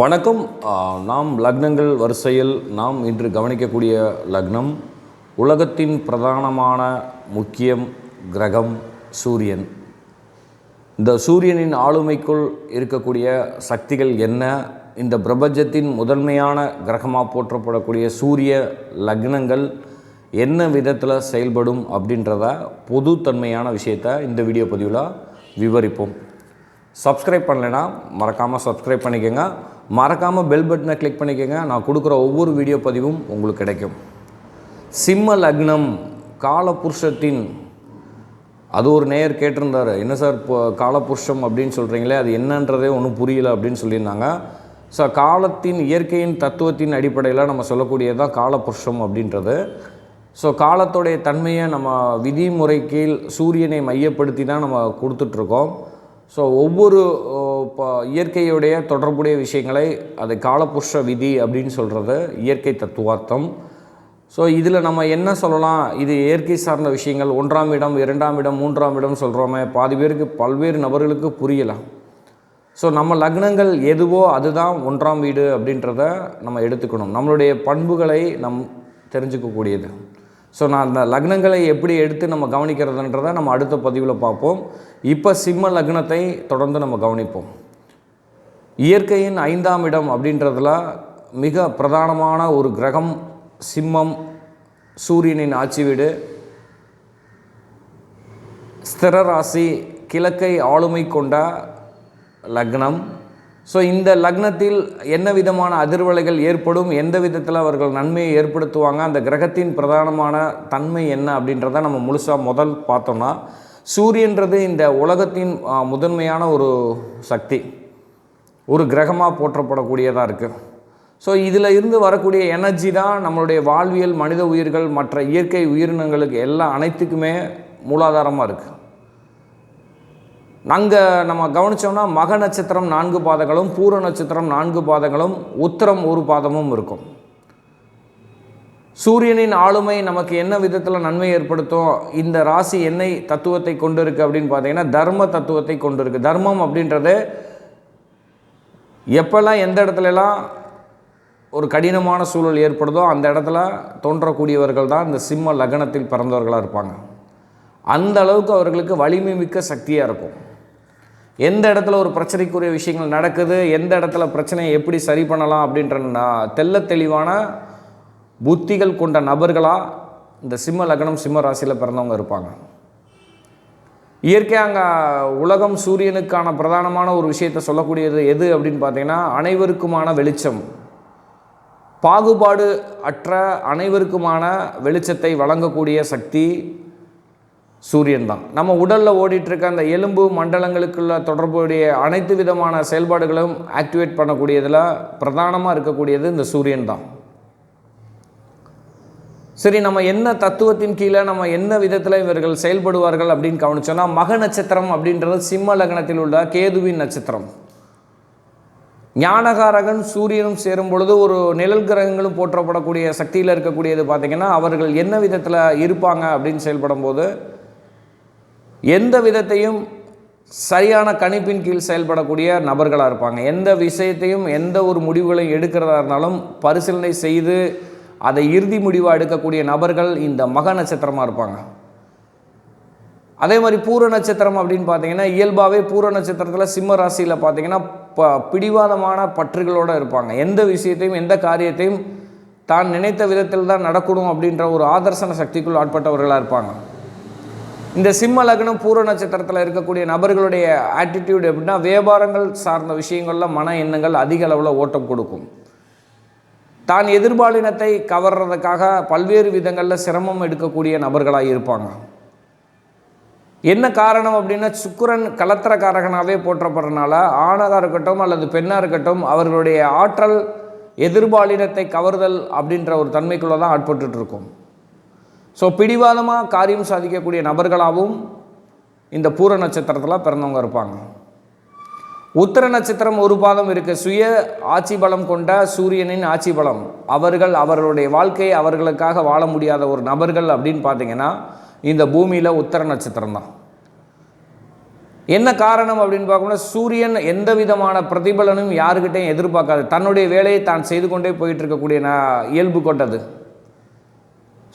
வணக்கம். நாம் லக்னங்கள் வரிசையில் நாம் இன்று கவனிக்கக்கூடிய லக்னம் உலகத்தின் பிரதானமான முக்கியம் கிரகம் சூரியன். இந்த சூரியனின் ஆளுமைக்குள் இருக்கக்கூடிய சக்திகள் என்ன? இந்த பிரபஞ்சத்தின் முதன்மையான கிரகமாக போற்றப்படக்கூடிய சூரிய லக்னங்கள் என்ன விதத்தில் செயல்படும் அப்படின்றத பொதுத்தன்மையான விஷயத்தை இந்த வீடியோ பதிவில் விவரிப்போம். சப்ஸ்கிரைப் பண்ணலைன்னா மறக்காமல் சப்ஸ்கிரைப் பண்ணிக்கோங்க. மறக்காமல் பெல் பட்டனை கிளிக் பண்ணிக்கோங்க. நான் கொடுக்குற ஒவ்வொரு வீடியோ பதிவும் உங்களுக்கு கிடைக்கும். சிம்ம லக்னம் காலபுருஷத்தின் அது ஒரு நேயர் கேட்டிருந்தார். என்ன சார் இப்போ காலபுருஷம் அப்படின்னு சொல்கிறீங்களே அது என்னன்றதே ஒன்றும் புரியல அப்படின்னு சொல்லியிருந்தாங்க. ஸோ காலத்தின் இயற்கையின் தத்துவத்தின் அடிப்படையில் நம்ம சொல்லக்கூடியது தான் காலபுருஷம் அப்படின்றது. ஸோ காலத்துடைய தன்மையை நம்ம விதிமுறை கீழ் சூரியனை மையப்படுத்தி தான் நம்ம கொடுத்துட்ருக்கோம். ஸோ ஒவ்வொரு இப்போ இயற்கையுடைய தொடர்புடைய விஷயங்களை அதை காலபுருஷ விதி அப்படின்னு சொல்கிறது இயற்கை தத்துவார்த்தம். ஸோ இதில் நம்ம என்ன சொல்லலாம்? இது இயற்கை சார்ந்த விஷயங்கள். ஒன்றாம் இடம் இரண்டாம் இடம் மூன்றாம் இடம் சொல்கிறோமே பாதி பேருக்கு பல்வேறு நபர்களுக்கு புரியலாம். ஸோ நம்ம லக்னங்கள் எதுவோ அதுதான் ஒன்றாம் வீடு அப்படின்றத நம்ம எடுத்துக்கணும். நம்மளுடைய பண்புகளை நம் தெரிஞ்சுக்கக்கூடியது. ஸோ நான் அந்த லக்னங்களை எப்படி எடுத்து நம்ம கவனிக்கிறதுன்றதை நம்ம அடுத்த பதிவில் பார்ப்போம். இப்போ சிம்ம லக்னத்தை தொடர்ந்து நம்ம கவனிப்போம். இயற்கையின் ஐந்தாம் இடம் அப்படின்றதுல மிக பிரதானமான ஒரு கிரகம் சிம்மம் சூரியனின் ஆட்சி வீடு. ஸ்திர ராசி கிழக்கை ஆளுமை கொண்ட லக்னம். ஸோ இந்த லக்னத்தில் என்ன விதமான அதிர்வலைகள் ஏற்படும்? எந்த விதத்தில் அவர்கள் நன்மையை ஏற்படுத்துவாங்க? அந்த கிரகத்தின் பிரதானமான தன்மை என்ன அப்படின்றத நம்ம முழுசாக முதல் பார்த்தோம்னா சூரியன்றது இந்த உலகத்தின் முதன்மையான ஒரு சக்தி. ஒரு கிரகமாக போற்றப்படக்கூடியதாக இருக்குது ஸோ இதில் இருந்து வரக்கூடிய எனர்ஜி தான் நம்மளுடைய வாழ்வியல் மனித உயிர்கள் மற்ற இயற்கை உயிரினங்களுக்கு எல்லா அனைத்துக்குமே மூலாதாரமாக இருக்குது நாங்கள் நம்ம கவனித்தோம்னா மக நட்சத்திரம் நான்கு பாதங்களும் பூர நட்சத்திரம் நான்கு பாதங்களும் உத்திரம் ஒரு பாதமும் இருக்கும். சூரியனின் ஆளுமை நமக்கு என்ன விதத்தில் நன்மை ஏற்படுத்தும் இந்த ராசி என்னை தத்துவத்தை கொண்டு இருக்குது அப்படின்னு பார்த்தீங்கன்னா தர்ம தத்துவத்தை கொண்டு இருக்குது தர்மம் அப்படின்றது எப்போல்லாம் எந்த இடத்துலலாம் ஒரு கடினமான சூழல் ஏற்படுதோ அந்த இடத்துல தோன்றக்கூடியவர்கள் தான் இந்த சிம்ம லக்னத்தில் பிறந்தவர்களாக இருப்பாங்க. அந்த அளவுக்கு அவர்களுக்கு வலிமை மிக்க சக்தியாக இருக்கும். எந்த இடத்துல ஒரு பிரச்சனைக்குரிய விஷயங்கள் நடக்குது எந்த இடத்துல பிரச்சனையை எப்படி சரி பண்ணலாம் அப்படின்ற தெல்ல தெளிவான புத்திகள் கொண்ட நபர்களாக இந்த சிம்ம லக்னம் சிம்ம ராசியில் பிறந்தவங்க இருப்பாங்க. இயற்கையாக அங்கே உலகம் சூரியனுக்கான பிரதானமான ஒரு விஷயத்தை சொல்லக்கூடியது எது அப்படின்னு பார்த்தீங்கன்னா அனைவருக்குமான வெளிச்சம். பாகுபாடு அற்ற அனைவருக்குமான வெளிச்சத்தை வழங்கக்கூடிய சக்தி சூரியன் தான். நம்ம உடலில் ஓடிட்டுருக்க அந்த எலும்பு மண்டலங்களுக்குள்ள தொடர்புடைய அனைத்து விதமான செயல்பாடுகளும் ஆக்டிவேட் பண்ணக்கூடியதில் பிரதானமாக இருக்கக்கூடியது இந்த சூரியன் தான். சரி நம்ம என்ன தத்துவத்தின் கீழே நம்ம என்ன விதத்தில் இவர்கள் செயல்படுவார்கள் அப்படின்னு கவனிச்சோம்னா மக நட்சத்திரம் அப்படின்றது சிம்ம லக்னத்தில் உள்ள கேதுவின் நட்சத்திரம். ஞானகாரகன் சூரியனும் சேரும் பொழுது ஒரு நிழல் கிரகங்களும் போற்றப்படக்கூடிய சக்தியில் இருக்கக்கூடியது பார்த்திங்கன்னா அவர்கள் என்ன விதத்தில் இருப்பாங்க அப்படின்னு செயல்படும் போது எந்த விதத்தையும் சரியான கணிப்பின் கீழ் செயல்படக்கூடிய நபர்களாக இருப்பாங்க. எந்த விஷயத்தையும் எந்த ஒரு முடிவுகளையும் எடுக்கிறதா இருந்தாலும் பரிசீலனை செய்து அதை இறுதி முடிவாக எடுக்கக்கூடிய நபர்கள் இந்த மக நட்சத்திரமாக இருப்பாங்க. அதே மாதிரி பூர நட்சத்திரம் அப்படின்னு பார்த்தீங்கன்னா இயல்பாகவே பூர நட்சத்திரத்தில் சிம்ம ராசியில் பார்த்தீங்கன்னா ப பிடிவாதமான பற்றுகளோடு இருப்பாங்க. எந்த விஷயத்தையும் எந்த காரியத்தையும் தான் நினைத்த விதத்தில் தான் நடக்கணும் அப்படின்ற ஒரு ஆதர்சன சக்திக்குள் ஆட்பட்டவர்களாக இருப்பாங்க. இந்த சிம்ம லக்னம் பூர நட்சத்திரத்தில் இருக்கக்கூடிய நபர்களுடைய ஆட்டிடியூட் எப்படின்னா வியாபாரங்கள் சார்ந்த விஷயங்களில் மன எண்ணங்கள் அதிக அளவில் ஓட்டம் கொடுக்கும். தான் எதிர்பாலினத்தை கவர்றதுக்காக பல்வேறு விதங்களில் சிரமம் எடுக்கக்கூடிய நபர்களாக இருப்பாங்க. என்ன காரணம் அப்படின்னா சுக்கரன் கலத்திரக்காரகனாகவே போற்றப்படுறனால ஆணாக இருக்கட்டும் அல்லது பெண்ணாக இருக்கட்டும் அவர்களுடைய ஆற்றல் எதிர்பாலினத்தை கவர்தல் அப்படின்ற ஒரு தன்மைக்குள்ளே தான் ஆட்பட்டுட்டு இருக்கும். ஸோ பிடிவாதமாக காரியம் சாதிக்கக்கூடிய நபர்களாகவும் இந்த பூர நட்சத்திரத்தில் பிறந்தவங்க இருப்பாங்க. உத்தர நட்சத்திரம் ஒரு பாதம் இருக்க. சுய ஆட்சி பலம் கொண்ட சூரியனின் ஆட்சி பலம் அவர்கள் அவர்களுடைய வாழ்க்கையை அவர்களுக்காக வாழ முடியாத ஒரு நபர்கள் அப்படின்னு பார்த்தீங்கன்னா இந்த பூமியில் உத்தர நட்சத்திரம் தான். என்ன காரணம் அப்படின்னு பார்க்கணும்னா சூரியன் எந்த விதமான பிரதிபலனும் யாருக்கிட்டையும் எதிர்பார்க்காது. தன்னுடைய வேலையை தான் செய்து கொண்டே போயிட்டு இருக்கக்கூடிய இயல்பு கொண்டது.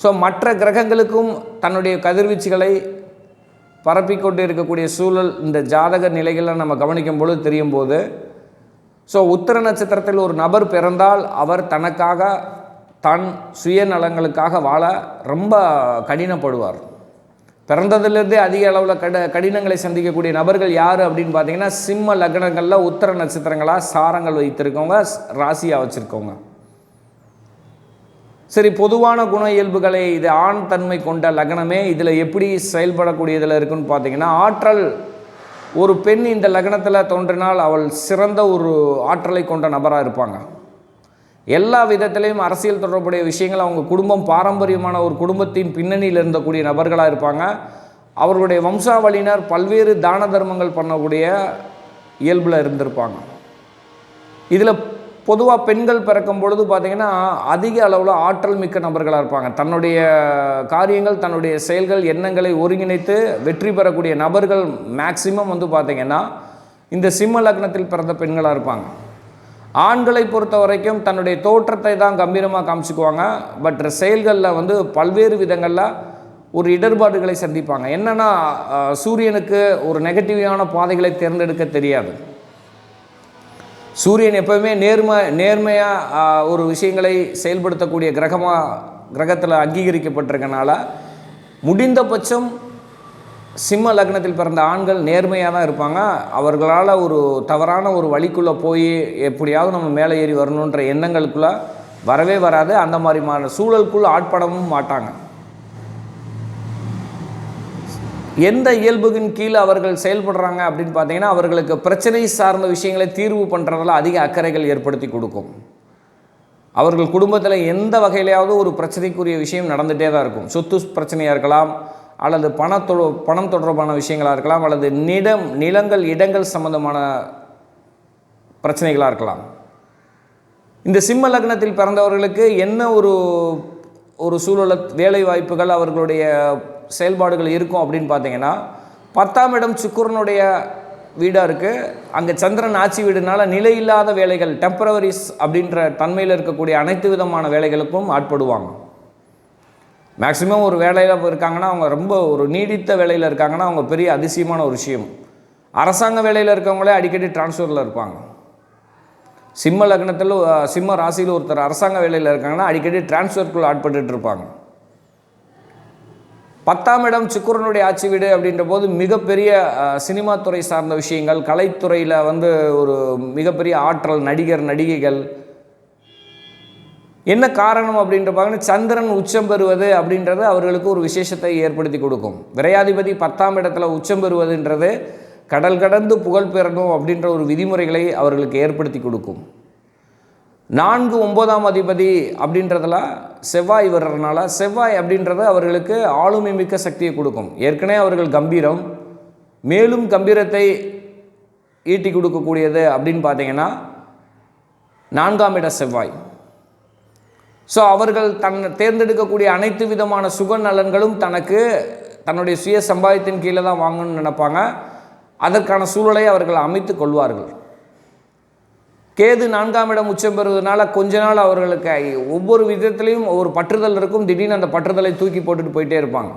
ஸோ மற்ற கிரகங்களுக்கும் தன்னுடைய கதிர்வீச்சுகளை பரப்பிக்கொண்டு இருக்கக்கூடிய சூழல் இந்த ஜாதக நிலைகளை நம்ம கவனிக்கும் பொழுது தெரியும் போது ஸோ உத்தர நட்சத்திரத்தில் ஒரு நபர் பிறந்தால் அவர் தனக்காக தன் சுயநலங்களுக்காக வாழ ரொம்ப கடினப்படுவார். பிறந்ததுலேருந்தே அதிக அளவில் கட கடினங்களை சந்திக்கக்கூடிய நபர்கள் யார் அப்படின்னு பார்த்தீங்கன்னா சிம்ம லக்னங்களில் உத்தர நட்சத்திரங்களாக சாரங்கள் வைத்திருக்கவங்க ராசியாக வச்சுருக்கவங்க. சரி பொதுவான குண இயல்புகளை இது ஆண் தன்மை கொண்ட லக்னமே இதில் எப்படி செயல்படக்கூடியதில் இருக்குன்னு பார்த்தீங்கன்னா ஆற்றல். ஒரு பெண் இந்த லக்னத்தில் தோன்றினால் அவள் சிறந்த ஒரு ஆற்றலை கொண்ட நபராக இருப்பாங்க. எல்லா விதத்திலையும் அரசியல் தொடர்புடைய விஷயங்கள் அவங்க குடும்பம் பாரம்பரியமான ஒரு குடும்பத்தின் பின்னணியில் இருந்தக்கூடிய நபர்களாக இருப்பாங்க. அவர்களுடைய வம்சாவளியினர் பல்வேறு தான தர்மங்கள் பண்ணக்கூடிய இயல்பில் இருந்திருப்பாங்க. இதில் பொதுவாக பெண்கள் பிறக்கும் பொழுது பார்த்திங்கன்னா அதிக அளவில் ஆற்றல் மிக்க நபர்களாக இருப்பாங்க. தன்னுடைய காரியங்கள் தன்னுடைய செயல்கள் எண்ணங்களை ஒருங்கிணைத்து வெற்றி பெறக்கூடிய நபர்கள் மேக்சிமம் வந்து பார்த்திங்கன்னா இந்த சிம்ம லக்னத்தில் பிறந்த பெண்களாக இருப்பாங்க. ஆண்களை பொறுத்த வரைக்கும் தன்னுடைய தோற்றத்தை தான் கம்பீரமாக காமிச்சுக்குவாங்க. பட் செயல்களில் வந்து பல்வேறு விதங்களில் ஒரு இடர்பாடுகளை சந்திப்பாங்க. என்னென்னா சூரியனுக்கு ஒரு நெகட்டிவான பாதைகளை தேர்ந்தெடுக்க தெரியாது. சூரியன் எப்பவுமே நேர்ம நேர்மையாக ஒரு விஷயங்களை செயல்படுத்தக்கூடிய கிரகமாக கிரகத்தில் அங்கீகரிக்கப்பட்டிருக்கனால முடிந்தபட்சம் சிம்ம லக்னத்தில் பிறந்த ஆண்கள் நேர்மையாக தான் இருப்பாங்க. அவர்களால் ஒரு தவறான ஒரு வழிக்குள்ளே போய் எப்படியாவது நம்ம மேலே ஏறி வரணுன்ற எண்ணங்களுக்குள்ளே வரவே வராது. அந்த மாதிரிமான சூழலுக்குள்ளே ஆட்படவும் மாட்டாங்க. எந்த இயல்புகின் கீழ் அவர்கள் செயல்படுறாங்க அப்படின்னு பார்த்தீங்கன்னா அவர்களுக்கு பிரச்சனை சார்ந்த விஷயங்களை தீர்வு பண்ணுறதில் அதிக அக்கறைகள் ஏற்படுத்தி கொடுக்கும். அவர்கள் குடும்பத்தில் எந்த வகையிலையாவது ஒரு பிரச்சனைக்குரிய விஷயம் நடந்துகிட்டே தான் இருக்கும். சொத்து பிரச்சனையாக இருக்கலாம் அல்லது பண பணம் தொடர்பான விஷயங்களாக இருக்கலாம் அல்லது நிலம் நிலங்கள் இடங்கள் சம்பந்தமான பிரச்சனைகளாக இருக்கலாம். இந்த சிம்ம லக்னத்தில் பிறந்தவர்களுக்கு என்ன ஒரு ஒரு சூழல வேலை வாய்ப்புகள் அவர்களுடைய செயல்பாடுகள் இருக்கும் அப்படின்னு பார்த்தீங்கன்னா பத்தாம் இடம் சுக்கிரனுடைய வீடாக இருக்குது அங்கே சந்திரன் ஆட்சி வீடுனால நிலையில்லாத வேலைகள் டெம்பரவரிஸ் அப்படின்ற தன்மையில் இருக்கக்கூடிய அனைத்து விதமான வேலைகளுக்கும் ஆட்படுவாங்க. மேக்சிமம் ஒரு வேலையில் இருக்காங்கன்னா அவங்க ரொம்ப ஒரு நீடித்த வேலையில் இருக்காங்கன்னா அவங்க பெரிய அதிசயமான ஒரு விஷயம். அரசாங்க வேலையில் இருக்கவங்களே அடிக்கடி டிரான்ஸ்ஃபரில் இருப்பாங்க. சிம்ம லக்னத்தில் சிம்ம ராசியில் ஒருத்தர் அரசாங்க வேலையில் இருக்காங்கன்னா அடிக்கடி டிரான்ஸ்ஃபர்க்குள்ளே ஆட்பட்டுட்டு இருப்பாங்க. பத்தாம் இடம் சிக்குரனுடைய ஆட்சி வீடு அப்படின்ற போது மிகப்பெரிய சினிமா துறை சார்ந்த விஷயங்கள் கலைத்துறையில் வந்து ஒரு மிகப்பெரிய ஆற்றல் நடிகர் நடிகைகள். என்ன காரணம் அப்படின்ற பார்த்தீங்கன்னா சந்திரன் உச்சம் பெறுவது அப்படின்றது அவர்களுக்கு ஒரு விசேஷத்தை ஏற்படுத்தி கொடுக்கும். விரையாதிபதி பத்தாம் இடத்துல உச்சம் பெறுவதுன்றது கடல் கடந்து புகழ் பெறணும் அப்படின்ற ஒரு விதிமுறைகளை அவர்களுக்கு ஏற்படுத்தி கொடுக்கும். நான்கு ஒன்பதாம் அதிபதி அப்படின்றதுல செவ்வாய் வர்றதுனால செவ்வாய் அப்படின்றது அவர்களுக்கு ஆளுமை மிக்க சக்தியை கொடுக்கும். ஏற்கனவே அவர்கள் கம்பீரம் மேலும் கம்பீரத்தை ஈட்டி கொடுக்கக்கூடியது அப்படின்னு பார்த்தீங்கன்னா நான்காம் இட செவ்வாய். ஸோ அவர்கள் தன் தேர்ந்தெடுக்கக்கூடிய அனைத்து விதமான சுக நலன்களும் தனக்கு தன்னுடைய சுய சம்பாயத்தின் கீழே தான் வாங்கணும்னு நினைப்பாங்க. அதற்கான சூழலை அவர்கள் அமைத்து கொள்வார்கள். கேது நான்காம் இடம் உச்சம் பெறுவதனால கொஞ்ச நாள் அவர்களுக்கு ஒவ்வொரு விதத்திலையும் ஒவ்வொரு பற்றுதல் இருக்கும். திடீர்னு அந்த பற்றுதலை தூக்கி போட்டுட்டு போயிட்டே இருப்பாங்க.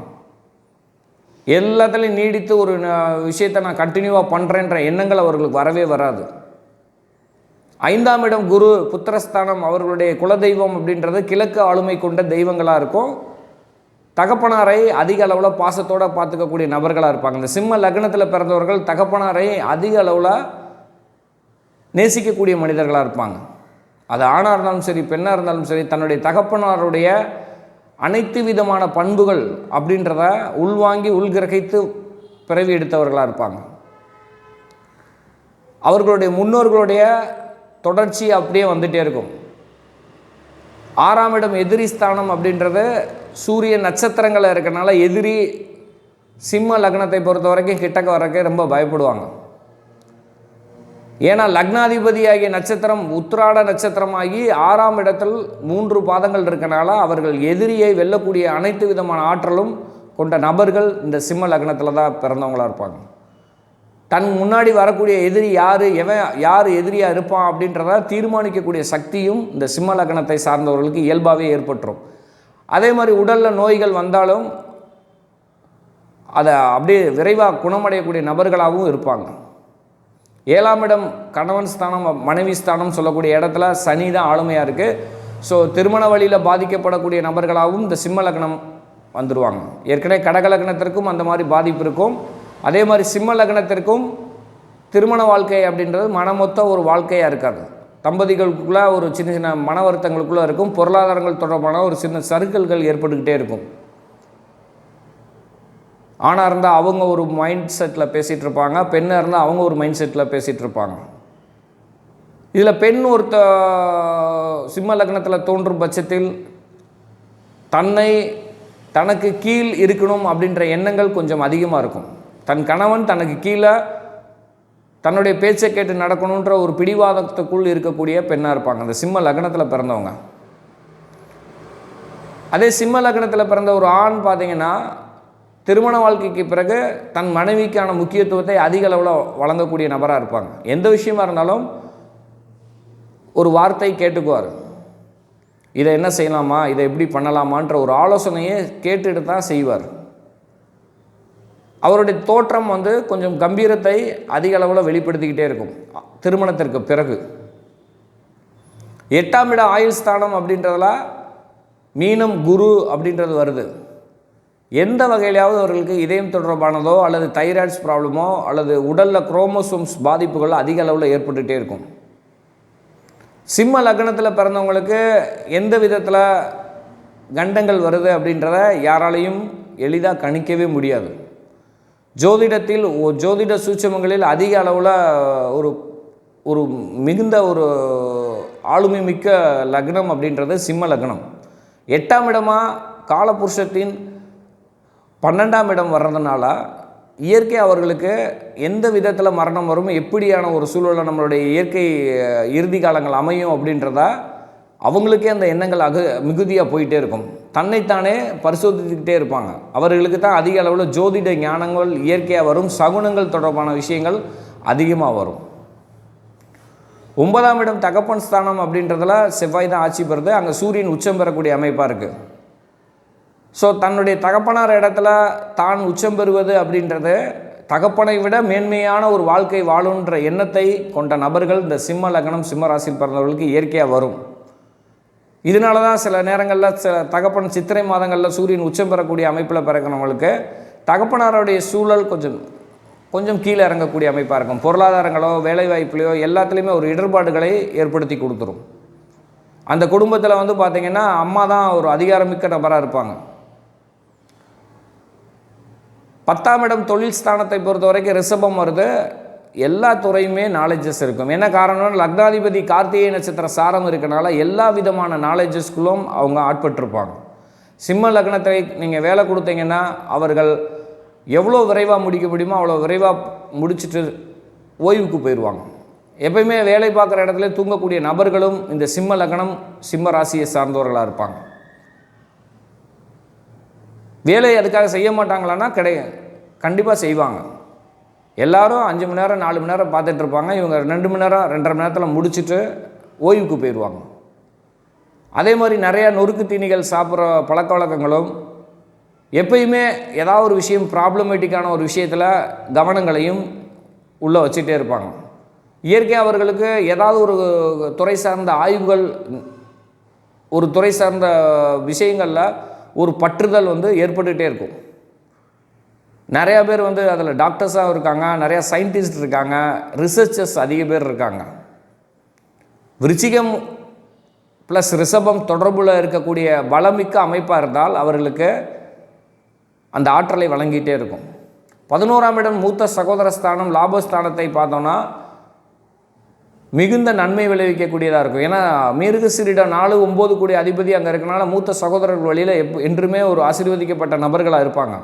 எல்லாத்துலேயும் நீடித்து ஒரு ந- விஷயத்தை நான் கண்டினியூவாக பண்ணுறேன்ற எண்ணங்கள் அவர்களுக்கு வரவே வராது. ஐந்தாம் இடம் குரு புத்திரஸ்தானம் அவர்களுடைய குலதெய்வம் அப்படின்றது கிழக்கு ஆளுமை கொண்ட தெய்வங்களாக இருக்கும். தகப்பனாரை அதிக அளவில் பாசத்தோடு பார்த்துக்கக்கூடிய நபர்களாக இருப்பாங்க. இந்த சிம்ம லக்னத்தில் பிறந்தவர்கள் தகப்பனாரை அதிக அளவில் நேசிக்கக்கூடிய மனிதர்களாக இருப்பாங்க. அது ஆணாக இருந்தாலும் சரி பெண்ணாக இருந்தாலும் சரி தன்னுடைய தகப்பனாருடைய அனைத்து விதமான பண்புகள் அப்படின்றத உள்வாங்கி உள்கிரகித்து பிறவி எடுத்தவர்களாக இருப்பாங்க. அவர்களுடைய முன்னோர்களுடைய தொடர்ச்சி அப்படியே வந்துட்டே இருக்கும். ஆறாம் இடம் எதிரி ஸ்தானம் அப்படின்றது சூரிய நட்சத்திரங்களை இருக்கனால எதிரி சிம்ம லக்னத்தை பொறுத்த வரைக்கும் கிட்டக்க வரக்கே ரொம்ப பயப்படுவாங்க. ஏன்னா லக்னாதிபதியாகிய நட்சத்திரம் உத்திராட நட்சத்திரமாகி ஆறாம் இடத்தில் மூன்று பாதங்கள் இருக்கனால அவர்கள் எதிரியை வெல்லக்கூடிய அனைத்து விதமான ஆற்றலும் கொண்ட நபர்கள் இந்த சிம்ம லக்னத்தில் தான் பிறந்தவங்களா இருப்பாங்க. தன் முன்னாடி வரக்கூடிய எதிரி யார் எவன் யார் எதிரியாக இருப்பான் அப்படின்றத தீர்மானிக்கக்கூடிய சக்தியும் இந்த சிம்ம லக்னத்தை சார்ந்தவர்களுக்கு இயல்பாகவே ஏற்பட்டுரும். அதே மாதிரி உடலில் நோய்கள் வந்தாலும் அதை அப்படியே விரைவாக குணமடையக்கூடிய நபர்களாகவும் இருப்பாங்க. ஏழாம் இடம் கணவன் ஸ்தானம் மனைவி ஸ்தானம் சொல்லக்கூடிய இடத்துல சனி தான் ஆளுமையாக இருக்குது ஸோ திருமண வழியில் பாதிக்கப்படக்கூடிய நபர்களாகவும் இந்த சிம்ம லக்னம் வந்துடுவாங்க ஏற்கனவே கடக லக்னத்திற்கும் அந்த மாதிரி பாதிப்பு இருக்கும். அதே மாதிரி சிம்ம லக்னத்திற்கும் திருமண வாழ்க்கை அப்படின்றது மனமொத்த ஒரு வாழ்க்கையாக இருக்காது. தம்பதிகளுக்குள்ளே ஒரு சின்ன சின்ன மன வருத்தங்களுக்குள்ளே இருக்கும். பொருளாதாரங்கள் தொடர்பான ஒரு சின்ன சறுக்கல்கள் ஏற்பட்டுக்கிட்டே இருக்கும். ஆணாக இருந்தால் அவங்க ஒரு மைண்ட் செட்டில் பேசிகிட்டு இருப்பாங்க பெண்ணாக இருந்தால் அவங்க ஒரு மைண்ட் செட்டில் பேசிகிட்டு இருப்பாங்க இதில் பெண் ஒருத்த சிம்ம லக்னத்தில் தோன்றும் பட்சத்தில் தன்னை தனக்கு கீழ் இருக்கணும் அப்படின்ற எண்ணங்கள் கொஞ்சம் அதிகமாக இருக்கும். தன் கணவன் தனக்கு கீழே தன்னுடைய பேச்சை கேட்டு நடக்கணுன்ற ஒரு பிடிவாதத்துக்குள் இருக்கக்கூடிய பெண்ணாக இருப்பாங்க. அந்த சிம்ம லக்னத்தில் பிறந்தவங்க. அதே சிம்ம லக்னத்தில் பிறந்த ஒரு ஆண் பார்த்தீங்கன்னா திருமண வாழ்க்கைக்கு பிறகு தன் மனைவிக்கான முக்கியத்துவத்தை அதிக அளவில் வழங்கக்கூடிய நபராக இருப்பாங்க. எந்த விஷயமா இருந்தாலும் ஒரு வார்த்தை கேட்டுக்குவார். இதை என்ன செய்யலாமா? இதை எப்படி பண்ணலாமான்ற ஒரு ஆலோசனையை கேட்டுட்டு தான் செய்வார். அவருடைய தோற்றம் வந்து கொஞ்சம் கம்பீரத்தை அதிக அளவில் வெளிப்படுத்திக்கிட்டே இருக்கும் திருமணத்திற்கு பிறகு. எட்டாம் இட ஆயுள் ஸ்தானம் அப்படின்றதுல மீனம் குரு அப்படின்றது வருது. எந்த வகையிலாவது அவர்களுக்கு இதயம் தொடர்பானதோ அல்லது தைராய்ட்ஸ் ப்ராப்ளமோ அல்லது உடலில் குரோமோசோம்ஸ் பாதிப்புகள் அதிக அளவில் ஏற்பட்டுகிட்டே இருக்கும். சிம்ம லக்னத்தில் பிறந்தவங்களுக்கு எந்த விதத்தில் கண்டங்கள் வருது அப்படின்றத யாராலையும் எளிதாக கணிக்கவே முடியாது. ஜோதிடத்தில் ஜோதிட சூட்சமங்களில் அதிக அளவில் ஒரு ஒரு மிகுந்த ஒரு ஆளுமை மிக்க லக்னம் அப்படின்றது சிம்ம லக்னம். எட்டாம் இடமாக காலபுருஷத்தின் பன்னெண்டாம் இடம் வர்றதுனால இயற்கை அவர்களுக்கு எந்த விதத்தில் மரணம் வரும் எப்படியான ஒரு சூழலில் நம்மளுடைய இயற்கை இறுதி காலங்கள் அமையும் அப்படின்றதா அவங்களுக்கே அந்த எண்ணங்கள் அகு மிகுதியாக போயிட்டே இருக்கும். தன்னைத்தானே பரிசோதித்துக்கிட்டே இருப்பாங்க. அவர்களுக்கு தான் அதிக அளவில் ஜோதிட ஞானங்கள் இயற்கையாக வரும் சகுனங்கள் தொடர்பான விஷயங்கள் அதிகமாக வரும். ஒன்பதாம் இடம் தகப்பன் ஸ்தானம் அப்படின்றதுல செவ்வாய் தான் ஆட்சி பெறுது. அங்கே சூரியன் உச்சம் பெறக்கூடிய அமைப்பாக இருக்குது ஸோ தன்னுடைய தகப்பனார் இடத்துல தான் உச்சம் பெறுவது அப்படின்றது தகப்பனை விட மேன்மையான ஒரு வாழ்க்கை வாழுன்ற எண்ணத்தை கொண்ட நபர்கள் இந்த சிம்ம லக்னம் சிம்ம ராசியில் பிறந்தவர்களுக்கு இயற்கையாக வரும். இதனால தான் சில நேரங்களில் சில தகப்பன் சித்திரை மாதங்களில் சூரியன் உச்சம் பெறக்கூடிய அமைப்பில் பிறக்கிறவங்களுக்கு தகப்பனாருடைய சூழல் கொஞ்சம் கொஞ்சம் கீழே இறங்கக்கூடிய அமைப்பாக இருக்கும். பொருளாதாரங்களோ வேலைவாய்ப்புலையோ எல்லாத்துலேயுமே ஒரு இடர்பாடுகளை ஏற்படுத்தி கொடுத்துரும். அந்த குடும்பத்தில் வந்து பார்த்திங்கன்னா அம்மா தான் ஒரு அதிகாரமிக்க நபராக இருப்பாங்க. பத்தாம் இடம் தொழில் ஸ்தானத்தை பொறுத்த வரைக்கும் ரிஷபம் வருது. எல்லா துறையுமே நாலேஜஸ் இருக்கும். என்ன காரணம்னா லக்னாதிபதி கார்த்திகை நட்சத்திர சாரம் இருக்கனால எல்லா விதமான நாலேஜஸ்குள்ளும் அவங்க ஆட்பட்டிருப்பாங்க. சிம்ம லக்னத்தை நீங்கள் வேலை கொடுத்தீங்கன்னா அவர்கள் எவ்வளோ விரைவாக முடிக்க முடியுமோ அவ்வளோ விரைவாக முடிச்சுட்டு ஓய்வுக்கு போயிடுவாங்க. எப்பயுமே வேலை பார்க்குற இடத்துல தூங்கக்கூடிய நபர்களும் இந்த சிம்ம லக்னம் சிம்ம ராசியை சார்ந்தவர்களாக இருப்பாங்க. வேலையை அதுக்காக செய்ய மாட்டாங்களான்னா கிடையாது. கண்டிப்பாக செய்வாங்க. எல்லாரும் அஞ்சு மணி நேரம் நாலு மணி நேரம் பார்த்துட்டு இருப்பாங்க. இவங்க ரெண்டு மணி நேரம் ரெண்டரை மணி நேரத்தில் முடிச்சுட்டு ஓய்வுக்கு போயிடுவாங்க. அதே மாதிரி நிறையா நொறுக்கு தீனிகள் சாப்பிட்ற பழக்க வழக்கங்களும் எப்பயுமே ஏதாவது ஒரு விஷயம் ப்ராப்ளமேட்டிக்கான ஒரு விஷயத்தில் கவனங்களையும் உள்ளே வச்சுட்டே இருப்பாங்க. இயற்கை அவர்களுக்கு ஏதாவது ஒரு துறை சார்ந்த ஆய்வுகள் ஒரு துறை சார்ந்த விஷயங்களில் ஒரு பற்றுதல் வந்து ஏற்பட்டுகிட்டே இருக்கும். நிறையா பேர் வந்து அதில் டாக்டர்ஸாக இருக்காங்க நிறையா சயின்டிஸ்ட் இருக்காங்க ரிசர்ச்சர்ஸ் அதிக பேர் இருக்காங்க. விருச்சிகம் ப்ளஸ் ரிஷபம் தொடர்பில் இருக்கக்கூடிய வளமிக்க அமைப்பாக இருந்தால் அவர்களுக்கு அந்த ஆற்றலை வழங்கிட்டே இருக்கும். பதினோராம் இடம் மூத்த சகோதர ஸ்தானம் லாபஸ்தானத்தை பார்த்தோன்னா மிகுந்த நன்மை விளைவிக்கக்கூடியதாக இருக்கும். ஏன்னா மிருகசிரிடம் நாலு ஒம்பது கூடிய அதிபதி அங்கே இருக்கனால மூத்த சகோதரர்கள் வழியில் எப் என்றுமே ஒரு ஆசீர்வதிக்கப்பட்ட நபர்களாக இருப்பாங்க.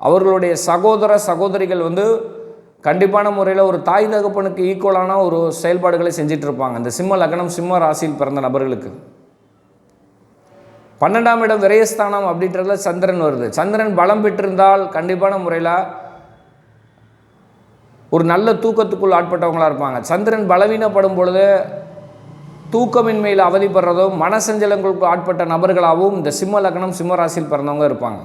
அவர்களுடைய சகோதர சகோதரிகள் வந்து கண்டிப்பான முறையில் ஒரு தாய் தகப்பனுக்கு ஈக்குவலான ஒரு செயல்பாடுகளை செஞ்சிட்டு இருப்பாங்க இந்த சிம்ம லக்னம் சிம்ம ராசியில் பிறந்த நபர்களுக்கு. பன்னெண்டாம் இடம் விரயஸ்தானம் அப்படின்றதுல சந்திரன் வருது. சந்திரன் பலம் பெற்றிருந்தால் கண்டிப்பான முறையில் ஒரு நல்ல தூக்கத்துக்குள் ஆட்பட்டவங்களாக இருப்பாங்க. சந்திரன் பலவீனப்படும் பொழுது தூக்கமின்மையில் அவதிப்படுறதும் மனசஞ்சலங்களுக்கு ஆட்பட்ட நபர்களாகவும் இந்த சிம்ம லக்னம் சிம்ம ராசியில் பிறந்தவங்க இருப்பாங்க.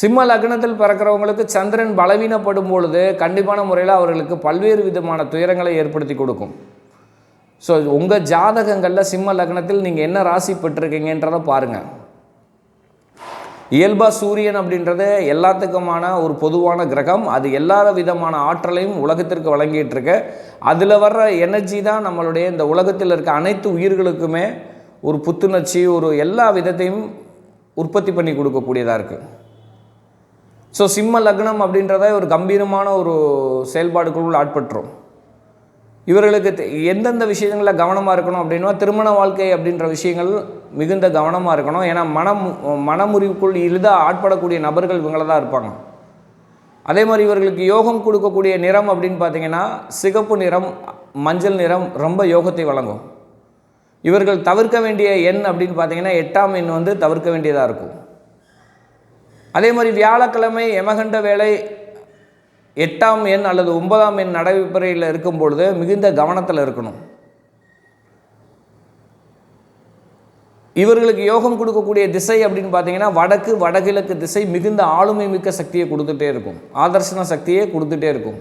சிம்ம லக்னத்தில் பிறக்கிறவங்களுக்கு சந்திரன் பலவீனப்படும் பொழுது கண்டிப்பான முறையில் அவர்களுக்கு பல்வேறு விதமான துயரங்களை ஏற்படுத்தி கொடுக்கும். ஸோ உங்கள் ஜாதகங்களில் சிம்ம லக்னத்தில் நீங்கள் என்ன ராசி பெற்றிருக்கீங்கன்றதை பாருங்கள் இயல்பாக சூரியன் அப்படின்றது எல்லாத்துக்குமான ஒரு பொதுவான கிரகம். அது எல்லா விதமான ஆற்றலையும் உலகத்திற்கு வழங்கிட்டு இருக்கு அதில் வர்ற எனர்ஜி தான் நம்மளுடைய இந்த உலகத்தில் இருக்க அனைத்து உயிர்களுக்குமே ஒரு புத்துணர்ச்சி ஒரு எல்லா விதத்தையும் உற்பத்தி பண்ணி கொடுக்கக்கூடியதாக இருக்குது ஸோ சிம்ம லக்னம் அப்படின்றத ஒரு கம்பீரமான ஒரு செயல்பாடுக்குள் ஆட்பட்டுரும். இவர்களுக்கு தெ- எந்தெந்த விஷயங்களில் கவனமாக இருக்கணும் அப்படின்னா திருமண வாழ்க்கை அப்படின்ற விஷயங்கள் மிகுந்த கவனமாக இருக்கணும். ஏன்னா மனம் மனமுறிவுக்குள் எளிதாக ஆட்படக்கூடிய நபர்கள் இவங்கள தான் இருப்பாங்க. அதே மாதிரி இவர்களுக்கு யோகம் கொடுக்கக்கூடிய நிறம் அப்படின்னு பார்த்தீங்கன்னா சிகப்பு நிறம் மஞ்சள் நிறம் ரொம்ப யோகத்தை வழங்கும். இவர்கள் தவிர்க்க வேண்டிய எண் அப்படின்னு பார்த்தீங்கன்னா எட்டாம் எண் வந்து தவிர்க்க வேண்டியதாக இருக்கும். அதே மாதிரி வியாழக்கிழமை எமகண்ட வேலை எட்டாம் எண் அல்லது ஒன்பதாம் எண் நடைமுறையில் இருக்கும் பொழுது மிகுந்த கவனத்தில் இருக்கணும். இவர்களுக்கு யோகம் கொடுக்கக்கூடிய திசை அப்படின்னு பார்த்தீங்கன்னா வடக்கு வடகிழக்கு திசை மிகுந்த ஆளுமை மிக்க சக்தியை கொடுத்துட்டே இருக்கும். ஆதர்சன சக்தியை கொடுத்துட்டே இருக்கும்.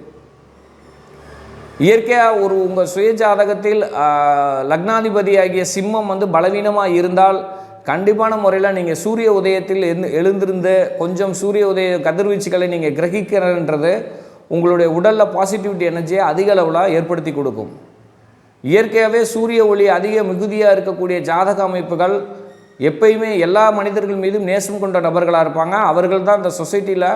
இயற்கையாக ஒரு உங்கள் சுய ஜாதகத்தில் லக்னாதிபதியாகிய சிம்மம் வந்து பலவீனமாக இருந்தால் கண்டிப்பான முறையில் நீங்கள் சூரிய உதயத்தில் எழுந்து எழுந்திருந்து கொஞ்சம் சூரிய உதய கதிர்வீச்சுகளை நீங்கள் கிரகிக்கிறன்றது உங்களுடைய உடலில் பாசிட்டிவிட்டி எனர்ஜியை அதிக அளவில் ஏற்படுத்தி கொடுக்கும். இயற்கையாகவே சூரிய ஒளி அதிக மிகுதியாக இருக்கக்கூடிய ஜாதக அமைப்புகள் எப்பயுமே எல்லா மனிதர்கள் மீதும் நேசம் கொண்ட நபர்களாக இருப்பாங்க. அவர்கள் தான் இந்த சொசைட்டியில்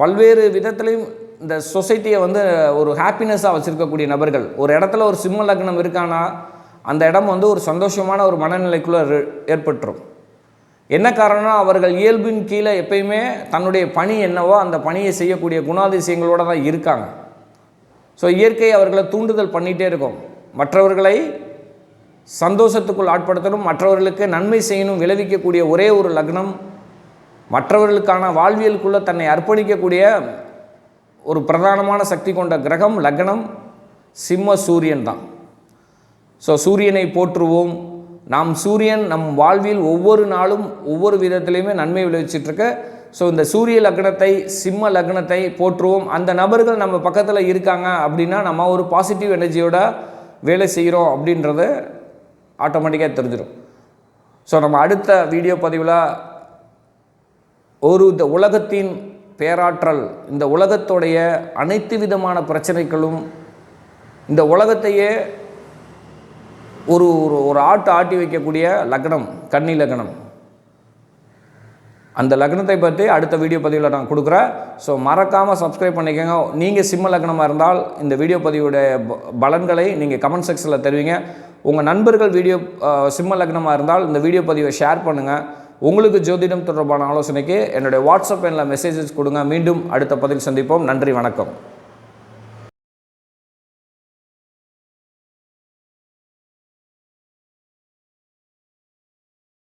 பல்வேறு விதத்துலையும் இந்த சொசைட்டியை வந்து ஒரு ஹாப்பினஸ்ஸாக வச்சுருக்கக்கூடிய நபர்கள். ஒரு இடத்துல ஒரு சிம்ம லக்னம் இருக்கானா அந்த இடம் வந்து ஒரு சந்தோஷமான ஒரு மனநிலைக்குள்ளே ஏற்பட்டுரும். என்ன காரணம்னா அவர்கள் இயல்பின் கீழே எப்பயுமே தன்னுடைய பணி என்னவோ அந்த பணியை செய்யக்கூடிய குணாதிசயங்களோட தான் இருக்காங்க. ஸோ இயற்கை அவர்களை தூண்டுதல் பண்ணிகிட்டே இருக்கும். மற்றவர்களை சந்தோஷத்துக்குள் ஆட்படுத்தணும் மற்றவர்களுக்கு நன்மை செய்யணும் விளைவிக்கக்கூடிய ஒரே ஒரு லக்னம் மற்றவர்களுக்கான வாழ்வியலுக்குள்ளே தன்னை அர்ப்பணிக்கக்கூடிய ஒரு பிரதானமான சக்தி கொண்ட கிரகம் லக்னம் சிம்ம சூரியன் தான். ஸோ சூரியனை போற்றுவோம். நாம் சூரியன் நம் வாழ்வில் ஒவ்வொரு நாளும் ஒவ்வொரு விதத்திலையுமே நன்மை விளைவிச்சிட்ருக்க. ஸோ இந்த சூரிய லக்னத்தை சிம்ம லக்னத்தை போற்றுவோம். அந்த நபர்கள் நம்ம பக்கத்தில் இருக்காங்க அப்படின்னா நம்ம ஒரு பாசிட்டிவ் எனர்ஜியோட வேலை செய்கிறோம் அப்படின்றத ஆட்டோமேட்டிக்காக தெரிஞ்சிடும். ஸோ நம்ம அடுத்த வீடியோ பதிவில் ஒரு இந்த உலகத்தின் பேராற்றல் இந்த உலகத்துடைய அனைத்து விதமான பிரச்சனைகளும் இந்த உலகத்தையே ஒரு ஒரு ஒரு ஆட்டு ஆட்டி வைக்கக்கூடிய லக்னம் கன்னி லக்னம். அந்த லக்னத்தை பற்றி அடுத்த வீடியோ பதிவில் நான் கொடுக்குறேன். ஸோ மறக்காமல் சப்ஸ்கிரைப் பண்ணிக்கோங்க. நீங்கள் சிம்ம லக்னமாக இருந்தால் இந்த வீடியோ பதிவுடைய ப- பலன்களை நீங்கள் கமெண்ட் செக்ஷனில் தருவீங்க. உங்கள் நண்பர்கள் வீடியோ சிம்ம லக்னமாக இருந்தால் இந்த வீடியோ பதிவை ஷேர் பண்ணுங்கள் உங்களுக்கு ஜோதிடம் தொடர்பான ஆலோசனைக்கு என்னுடைய வாட்ஸ்அப் எண்ணில் மெசேஜஸ் கொடுங்க. மீண்டும் அடுத்த பதில் சந்திப்போம். நன்றி வணக்கம்.